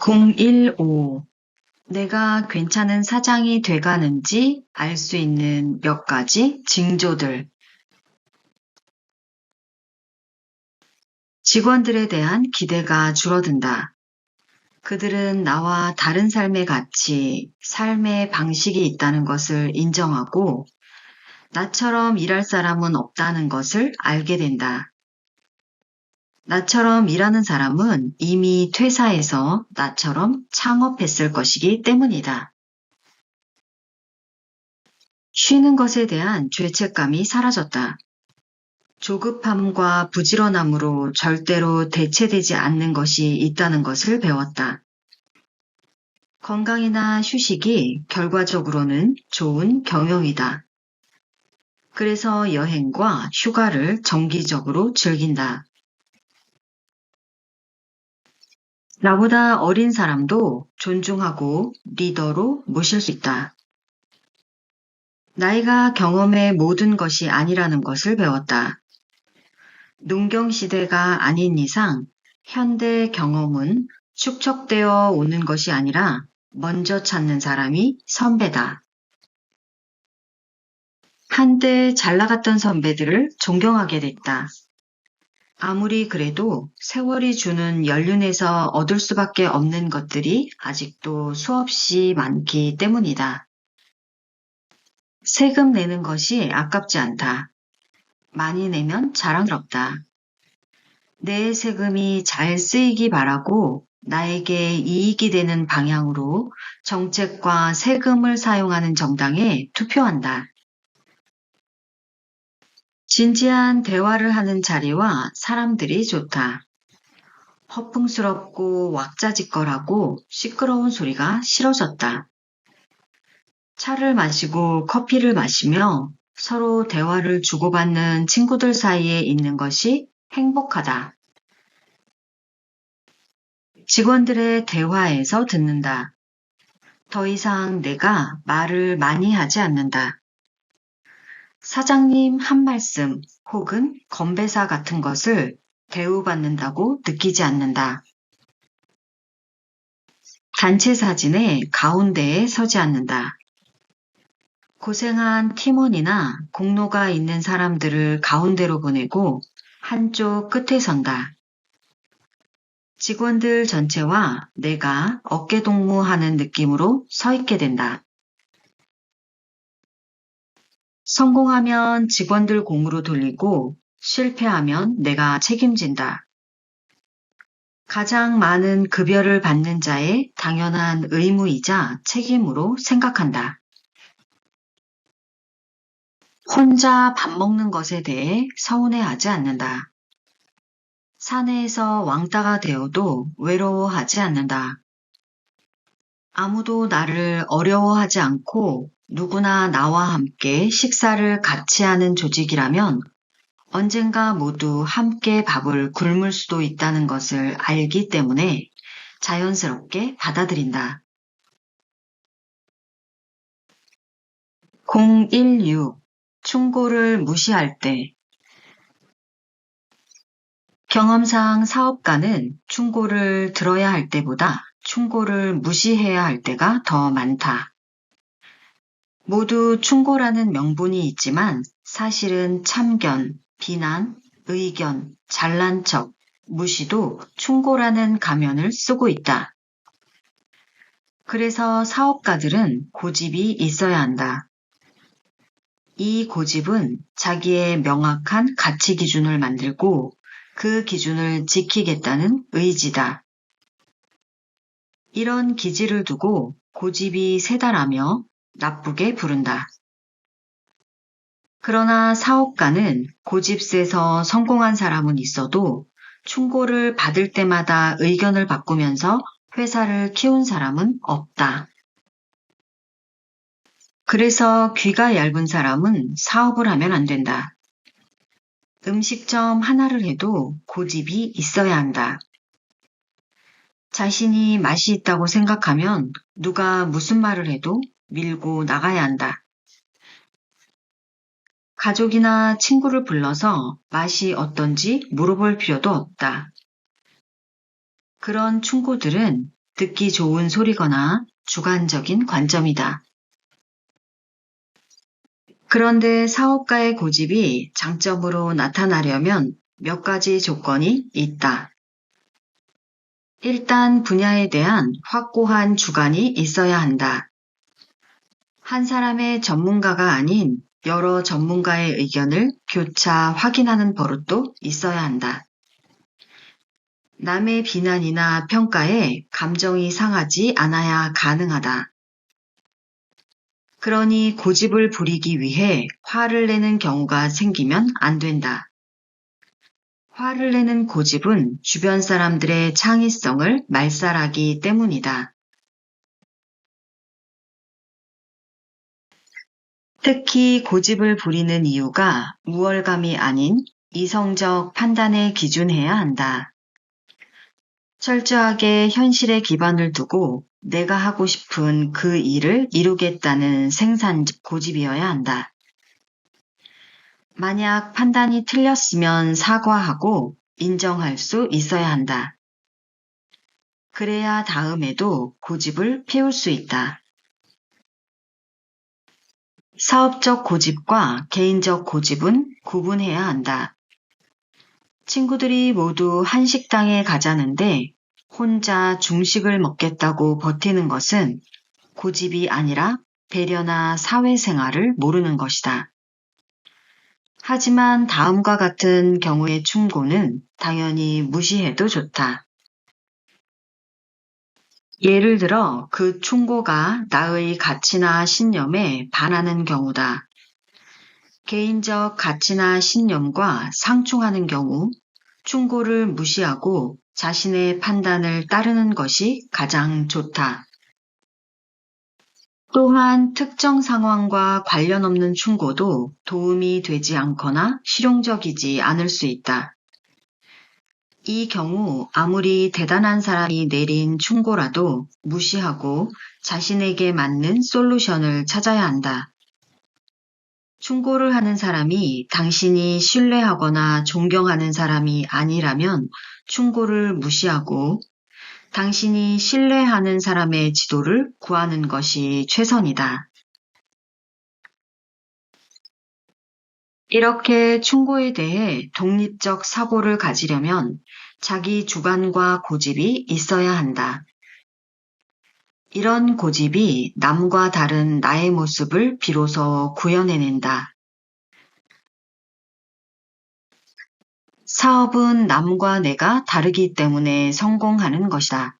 015 내가 괜찮은 사장이 돼가는지 알 수 있는 몇 가지 징조들. 직원들에 대한 기대가 줄어든다. 그들은 나와 다른 삶의 가치, 삶의 방식이 있다는 것을 인정하고 나처럼 일할 사람은 없다는 것을 알게 된다. 나처럼 일하는 사람은 이미 퇴사해서 나처럼 창업했을 것이기 때문이다. 쉬는 것에 대한 죄책감이 사라졌다. 조급함과 부지런함으로 절대로 대체되지 않는 것이 있다는 것을 배웠다. 건강이나 휴식이 결과적으로는 좋은 경영이다. 그래서 여행과 휴가를 정기적으로 즐긴다. 나보다 어린 사람도 존중하고 리더로 모실 수 있다. 나이가 경험의 모든 것이 아니라는 것을 배웠다. 농경시대가 아닌 이상 현대 경험은 축적되어 오는 것이 아니라 먼저 찾는 사람이 선배다. 한때 잘 나갔던 선배들을 존경하게 됐다. 아무리 그래도 세월이 주는 연륜에서 얻을 수밖에 없는 것들이 아직도 수없이 많기 때문이다. 세금 내는 것이 아깝지 않다. 많이 내면 자랑스럽다. 내 세금이 잘 쓰이기 바라고 나에게 이익이 되는 방향으로 정책과 세금을 사용하는 정당에 투표한다. 진지한 대화를 하는 자리와 사람들이 좋다. 허풍스럽고 왁자지껄하고 시끄러운 소리가 싫어졌다. 차를 마시고 커피를 마시며 서로 대화를 주고받는 친구들 사이에 있는 것이 행복하다. 직원들의 대화에서 듣는다. 더 이상 내가 말을 많이 하지 않는다. 사장님 한 말씀 혹은 건배사 같은 것을 대우받는다고 느끼지 않는다. 단체 사진의 가운데에 서지 않는다. 고생한 팀원이나 공로가 있는 사람들을 가운데로 보내고 한쪽 끝에 선다. 직원들 전체와 내가 어깨동무하는 느낌으로 서 있게 된다. 성공하면 직원들 공으로 돌리고 실패하면 내가 책임진다. 가장 많은 급여를 받는 자의 당연한 의무이자 책임으로 생각한다. 혼자 밥 먹는 것에 대해 서운해하지 않는다. 사내에서 왕따가 되어도 외로워하지 않는다. 아무도 나를 어려워하지 않고 누구나 나와 함께 식사를 같이 하는 조직이라면 언젠가 모두 함께 밥을 굶을 수도 있다는 것을 알기 때문에 자연스럽게 받아들인다. 016 충고를 무시할 때 경험상 사업가는 충고를 들어야 할 때보다 충고를 무시해야 할 때가 더 많다. 모두 충고라는 명분이 있지만 사실은 참견, 비난, 의견, 잘난 척, 무시도 충고라는 가면을 쓰고 있다. 그래서 사업가들은 고집이 있어야 한다. 이 고집은 자기의 명확한 가치 기준을 만들고 그 기준을 지키겠다는 의지다. 이런 기질을 두고 고집이 세다라며 나쁘게 부른다. 그러나 사업가는 고집 세서 성공한 사람은 있어도 충고를 받을 때마다 의견을 바꾸면서 회사를 키운 사람은 없다. 그래서 귀가 얇은 사람은 사업을 하면 안 된다. 음식점 하나를 해도 고집이 있어야 한다. 자신이 맛이 있다고 생각하면 누가 무슨 말을 해도 밀고 나가야 한다. 가족이나 친구를 불러서 맛이 어떤지 물어볼 필요도 없다. 그런 충고들은 듣기 좋은 소리거나 주관적인 관점이다. 그런데 사업가의 고집이 장점으로 나타나려면 몇 가지 조건이 있다. 일단 분야에 대한 확고한 주관이 있어야 한다. 한 사람의 전문가가 아닌 여러 전문가의 의견을 교차 확인하는 버릇도 있어야 한다. 남의 비난이나 평가에 감정이 상하지 않아야 가능하다. 그러니 고집을 부리기 위해 화를 내는 경우가 생기면 안 된다. 화를 내는 고집은 주변 사람들의 창의성을 말살하기 때문이다. 특히 고집을 부리는 이유가 우월감이 아닌 이성적 판단에 기준해야 한다. 철저하게 현실에 기반을 두고 내가 하고 싶은 그 일을 이루겠다는 생산 고집이어야 한다. 만약 판단이 틀렸으면 사과하고 인정할 수 있어야 한다. 그래야 다음에도 고집을 피울 수 있다. 사업적 고집과 개인적 고집은 구분해야 한다. 친구들이 모두 한식당에 가자는데 혼자 중식을 먹겠다고 버티는 것은 고집이 아니라 배려나 사회생활을 모르는 것이다. 하지만 다음과 같은 경우의 충고는 당연히 무시해도 좋다. 예를 들어 그 충고가 나의 가치나 신념에 반하는 경우다. 개인적 가치나 신념과 상충하는 경우 충고를 무시하고 자신의 판단을 따르는 것이 가장 좋다. 또한 특정 상황과 관련 없는 충고도 도움이 되지 않거나 실용적이지 않을 수 있다. 이 경우 아무리 대단한 사람이 내린 충고라도 무시하고 자신에게 맞는 솔루션을 찾아야 한다. 충고를 하는 사람이 당신이 신뢰하거나 존경하는 사람이 아니라면 충고를 무시하고 당신이 신뢰하는 사람의 지도를 구하는 것이 최선이다. 이렇게 충고에 대해 독립적 사고를 가지려면 자기 주관과 고집이 있어야 한다. 이런 고집이 남과 다른 나의 모습을 비로소 구현해낸다. 사업은 남과 내가 다르기 때문에 성공하는 것이다.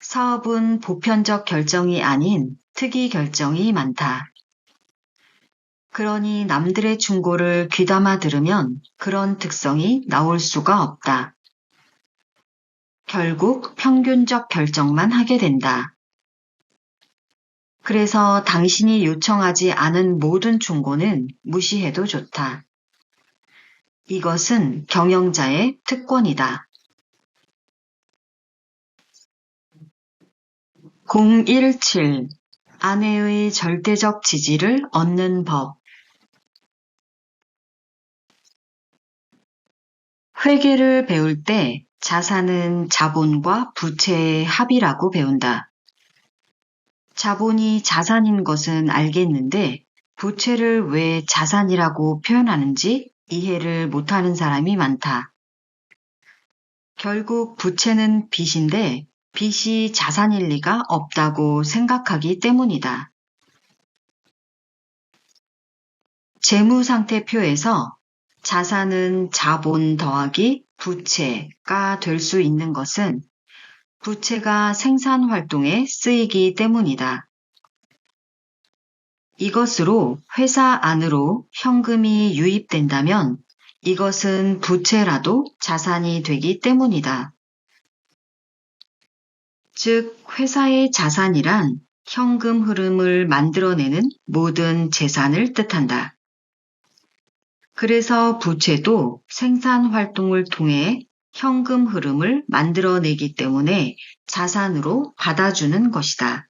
사업은 보편적 결정이 아닌 특이 결정이 많다. 그러니 남들의 충고를 귀담아 들으면 그런 특성이 나올 수가 없다. 결국 평균적 결정만 하게 된다. 그래서 당신이 요청하지 않은 모든 충고는 무시해도 좋다. 이것은 경영자의 특권이다. 017. 아내의 절대적 지지를 얻는 법. 회계를 배울 때 자산은 자본과 부채의 합이라고 배운다. 자본이 자산인 것은 알겠는데 부채를 왜 자산이라고 표현하는지 이해를 못하는 사람이 많다. 결국 부채는 빚인데 빚이 자산일 리가 없다고 생각하기 때문이다. 재무상태표에서 자산은 자본 더하기 부채가 될 수 있는 것은 부채가 생산 활동에 쓰이기 때문이다. 이것으로 회사 안으로 현금이 유입된다면 이것은 부채라도 자산이 되기 때문이다. 즉, 회사의 자산이란 현금 흐름을 만들어내는 모든 재산을 뜻한다. 그래서 부채도 생산 활동을 통해 현금 흐름을 만들어내기 때문에 자산으로 받아주는 것이다.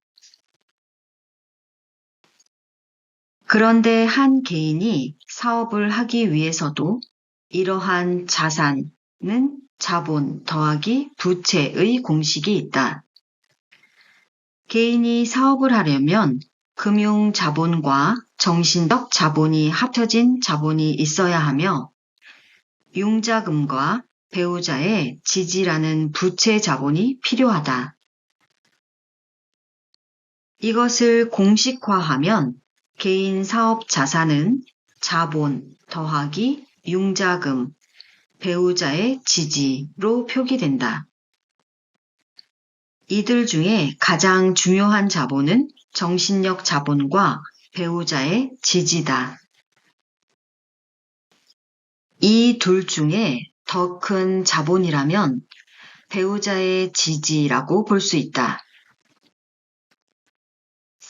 그런데 한 개인이 사업을 하기 위해서도 이러한 자산은 자본 더하기 부채의 공식이 있다. 개인이 사업을 하려면 금융 자본과 정신적 자본이 합쳐진 자본이 있어야 하며 융자금과 배우자의 지지라는 부채 자본이 필요하다. 이것을 공식화하면 개인 사업 자산은 자본 더하기 융자금, 배우자의 지지로 표기된다. 이들 중에 가장 중요한 자본은 정신력 자본과 배우자의 지지다. 이 둘 중에 더 큰 자본이라면 배우자의 지지라고 볼 수 있다.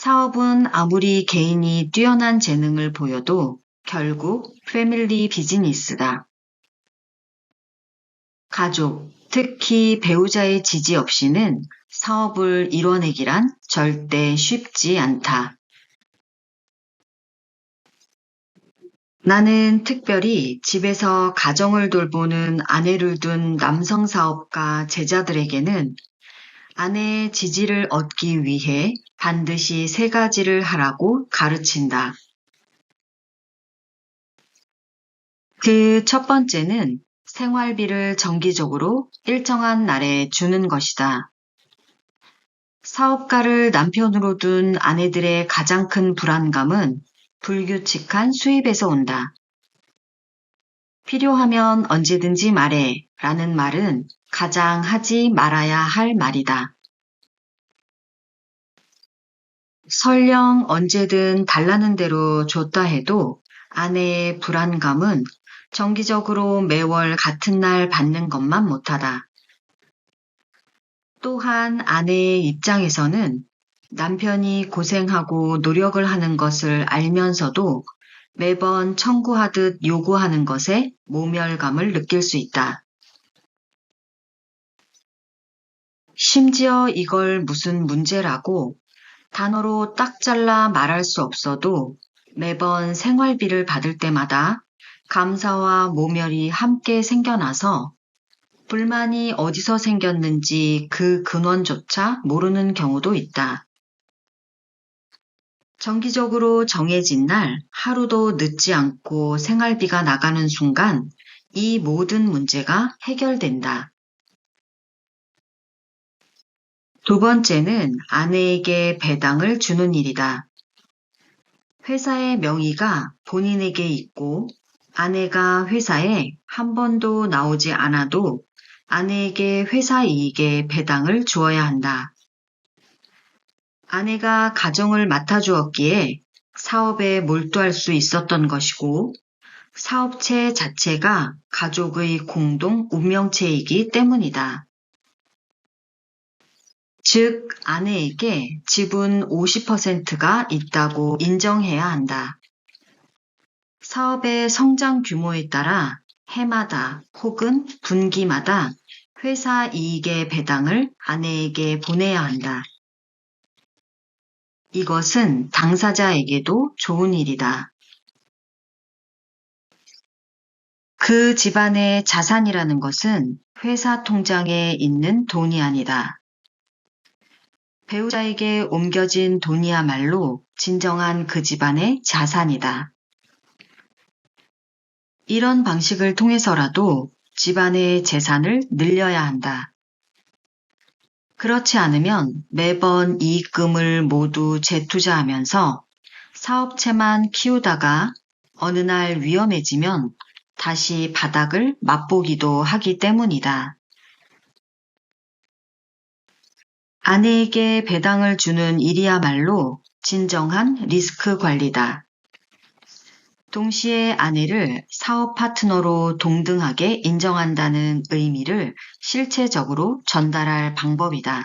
사업은 아무리 개인이 뛰어난 재능을 보여도 결국 패밀리 비즈니스다. 가족, 특히 배우자의 지지 없이는 사업을 이뤄내기란 절대 쉽지 않다. 나는 특별히 집에서 가정을 돌보는 아내를 둔 남성 사업가 제자들에게는 아내의 지지를 얻기 위해 반드시 세 가지를 하라고 가르친다. 그 첫 번째는 생활비를 정기적으로 일정한 날에 주는 것이다. 사업가를 남편으로 둔 아내들의 가장 큰 불안감은 불규칙한 수입에서 온다. 필요하면 언제든지 말해 라는 말은 가장 하지 말아야 할 말이다. 설령 언제든 달라는 대로 줬다 해도 아내의 불안감은 정기적으로 매월 같은 날 받는 것만 못하다. 또한 아내의 입장에서는 남편이 고생하고 노력을 하는 것을 알면서도 매번 청구하듯 요구하는 것에 모멸감을 느낄 수 있다. 심지어 이걸 무슨 문제라고 단어로 딱 잘라 말할 수 없어도 매번 생활비를 받을 때마다 감사와 모멸이 함께 생겨나서 불만이 어디서 생겼는지 그 근원조차 모르는 경우도 있다. 정기적으로 정해진 날 하루도 늦지 않고 생활비가 나가는 순간 이 모든 문제가 해결된다. 두 번째는 아내에게 배당을 주는 일이다. 회사의 명의가 본인에게 있고 아내가 회사에 한 번도 나오지 않아도 아내에게 회사 이익의 배당을 주어야 한다. 아내가 가정을 맡아주었기에 사업에 몰두할 수 있었던 것이고 사업체 자체가 가족의 공동 운명체이기 때문이다. 즉, 아내에게 지분 50%가 있다고 인정해야 한다. 사업의 성장 규모에 따라 해마다 혹은 분기마다 회사 이익의 배당을 아내에게 보내야 한다. 이것은 당사자에게도 좋은 일이다. 그 집안의 자산이라는 것은 회사 통장에 있는 돈이 아니다. 배우자에게 옮겨진 돈이야말로 진정한 그 집안의 자산이다. 이런 방식을 통해서라도 집안의 재산을 늘려야 한다. 그렇지 않으면 매번 이익금을 모두 재투자하면서 사업체만 키우다가 어느 날 위험해지면 다시 바닥을 맛보기도 하기 때문이다. 아내에게 배당을 주는 일이야말로 진정한 리스크 관리다. 동시에 아내를 사업 파트너로 동등하게 인정한다는 의미를 실체적으로 전달할 방법이다.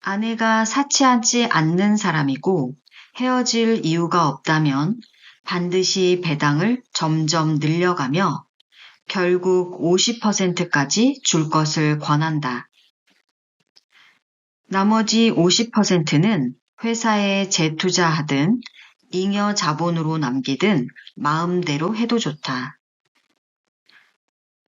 아내가 사치하지 않는 사람이고 헤어질 이유가 없다면 반드시 배당을 점점 늘려가며 결국 50%까지 줄 것을 권한다. 나머지 50%는 회사에 재투자하든 잉여 자본으로 남기든 마음대로 해도 좋다.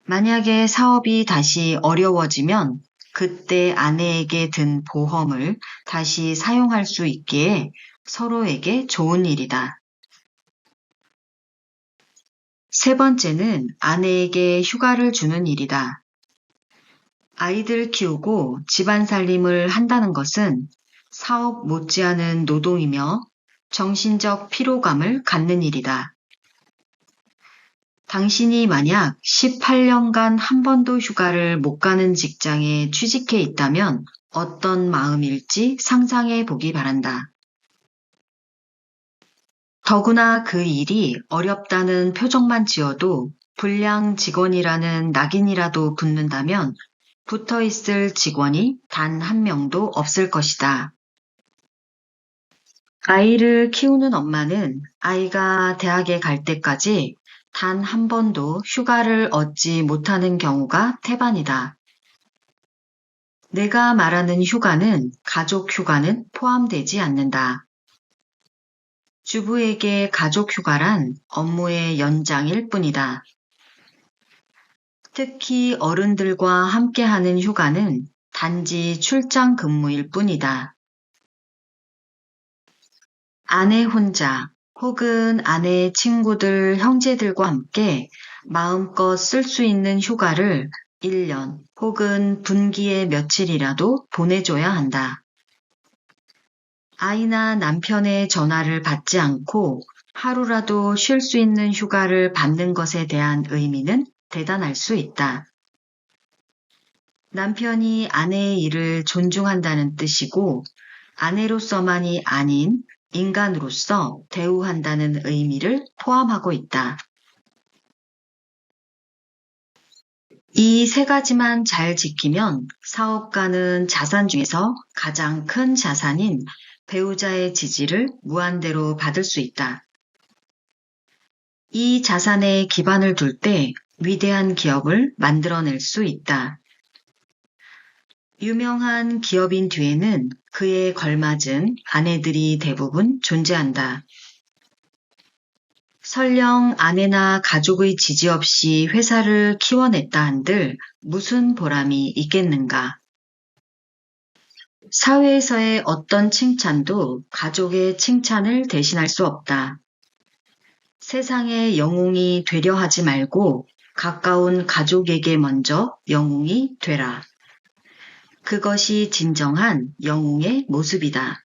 만약에 사업이 다시 어려워지면 그때 아내에게 든 보험을 다시 사용할 수 있기에 서로에게 좋은 일이다. 세 번째는 아내에게 휴가를 주는 일이다. 아이들 키우고 집안 살림을 한다는 것은 사업 못지않은 노동이며 정신적 피로감을 갖는 일이다. 당신이 만약 18년간 한 번도 휴가를 못 가는 직장에 취직해 있다면 어떤 마음일지 상상해 보기 바란다. 더구나 그 일이 어렵다는 표정만 지어도 불량 직원이라는 낙인이라도 붙는다면 붙어 있을 직원이 단 한 명도 없을 것이다. 아이를 키우는 엄마는 아이가 대학에 갈 때까지 단 한 번도 휴가를 얻지 못하는 경우가 태반이다. 내가 말하는 휴가는 가족 휴가는 포함되지 않는다. 주부에게 가족 휴가란 업무의 연장일 뿐이다. 특히 어른들과 함께하는 휴가는 단지 출장 근무일 뿐이다. 아내 혼자 혹은 아내의 친구들, 형제들과 함께 마음껏 쓸 수 있는 휴가를 1년 혹은 분기에 며칠이라도 보내줘야 한다. 아이나 남편의 전화를 받지 않고 하루라도 쉴 수 있는 휴가를 받는 것에 대한 의미는 대단할 수 있다. 남편이 아내의 일을 존중한다는 뜻이고 아내로서만이 아닌 인간으로서 대우한다는 의미를 포함하고 있다. 이 세 가지만 잘 지키면 사업가는 자산 중에서 가장 큰 자산인 배우자의 지지를 무한대로 받을 수 있다. 이 자산에 기반을 둘 때 위대한 기업을 만들어낼 수 있다. 유명한 기업인 뒤에는 그에 걸맞은 아내들이 대부분 존재한다. 설령 아내나 가족의 지지 없이 회사를 키워냈다 한들 무슨 보람이 있겠는가? 사회에서의 어떤 칭찬도 가족의 칭찬을 대신할 수 없다. 세상의 영웅이 되려 하지 말고 가까운 가족에게 먼저 영웅이 되라. 그것이 진정한 영웅의 모습이다.